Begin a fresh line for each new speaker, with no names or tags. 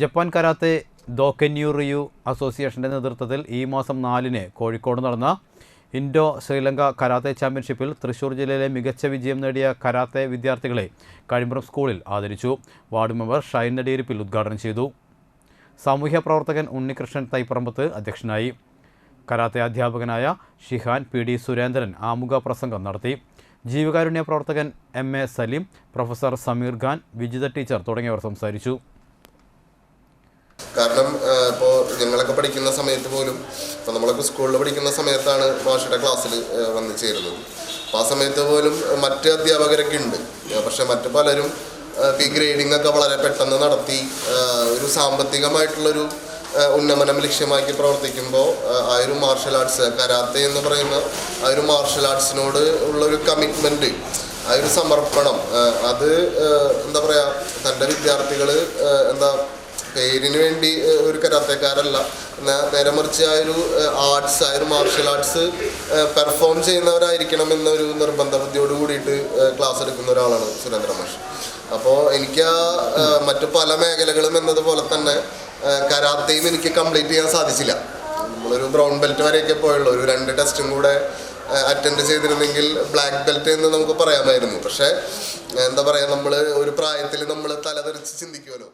Japan karate ദോക്കന്യൂറിയു അസോസിയേഷന്റെ നേതൃത്വത്തിൽ ഈ മാസം നാലിന് കോഴിക്കോട് നടന്ന ഇൻഡോ ശ്രീലങ്ക കരാത്തെ ചാമ്പ്യൻഷിപ്പിൽ തൃശൂർ ജില്ലയിലെ മികച്ച വിജയം നേടിയ കരാത്തെ വിദ്യാർത്ഥികളെ കഴിമ്പ്രം സ്കൂളിൽ ആദരിച്ചു. വാർഡ് മെമ്പർ ഷൈൻ നടിയിരിപ്പിൽ ഉദ്ഘാടനം ചെയ്തു. സാമൂഹ്യ പ്രവർത്തകൻ ഉണ്ണികൃഷ്ണൻ തൈപ്പറമ്പത്ത് അധ്യക്ഷനായി. കരാത്തെ അധ്യാപകനായ ഷിഹാൻ പി ഡി സുരേന്ദ്രൻ ആമുഖ പ്രസംഗം നടത്തി. ജീവകാരുണ്യ പ്രവർത്തകൻ M A Salim professor Sameer Khan Vijitha teacher തുടങ്ങിയവർ സംസാരിച്ചു.
കാരണം ഇപ്പോൾ ഞങ്ങളൊക്കെ പഠിക്കുന്ന സമയത്ത് പോലും ഇപ്പോൾ നമ്മളൊക്കെ സ്കൂളിൽ പഠിക്കുന്ന സമയത്താണ് ഭാഷയുടെ ക്ലാസ്സിൽ വന്ന് ചേരുന്നത്. അപ്പോൾ ആ സമയത്ത് പോലും മറ്റ് അധ്യാപകരൊക്കെ ഉണ്ട്. പക്ഷെ മറ്റു പലരും ഈ ഗ്രേഡിംഗ് ഒക്കെ വളരെ പെട്ടെന്ന് നടത്തി ഒരു സാമ്പത്തികമായിട്ടുള്ളൊരു ഉന്നമനം ലക്ഷ്യമാക്കി പ്രവർത്തിക്കുമ്പോൾ ആ ഒരു മാർഷൽ ആർട്സ് കരാത്തെ എന്ന് പറയുന്ന ആ ഒരു മാർഷൽ ആർട്സിനോട് ഉള്ളൊരു കമ്മിറ്റ്മെന്റ് ആ ഒരു സമർപ്പണം അത് എന്താ പറയുക തന്റെ വിദ്യാർത്ഥികൾ എന്താ പേരിന് വേണ്ടി ഒരു കരാത്തേക്കാരല്ല. നേരെ മറിച്ച് ആ ഒരു ആർട്സ് ആ ഒരു മാർഷൽ ആർട്സ് പെർഫോം ചെയ്യുന്നവരായിരിക്കണം എന്നൊരു നിർബന്ധ ബുദ്ധിയോട് കൂടിയിട്ട് ക്ലാസ് എടുക്കുന്ന ഒരാളാണ് സുരേന്ദ്ര മാഷ്. അപ്പോൾ എനിക്ക് ആ മറ്റു പല മേഖലകളും എന്നതുപോലെ തന്നെ കരാത്തയും എനിക്ക് കംപ്ലീറ്റ് ചെയ്യാൻ സാധിച്ചില്ല. നമ്മളൊരു ബ്രൗൺ ബെൽറ്റ് വരെയൊക്കെ പോയുള്ളൂ. ഒരു രണ്ട് ടെസ്റ്റും കൂടെ അറ്റൻഡ് ചെയ്തിരുന്നെങ്കിൽ ബ്ലാക്ക് ബെൽറ്റ് എന്ന് നമുക്ക് പറയാമായിരുന്നു. പക്ഷേ എന്താ പറയുക നമ്മൾ ഒരു പ്രായത്തിൽ നമ്മൾ തലതെറിച്ച് ചിന്തിക്കുമല്ലോ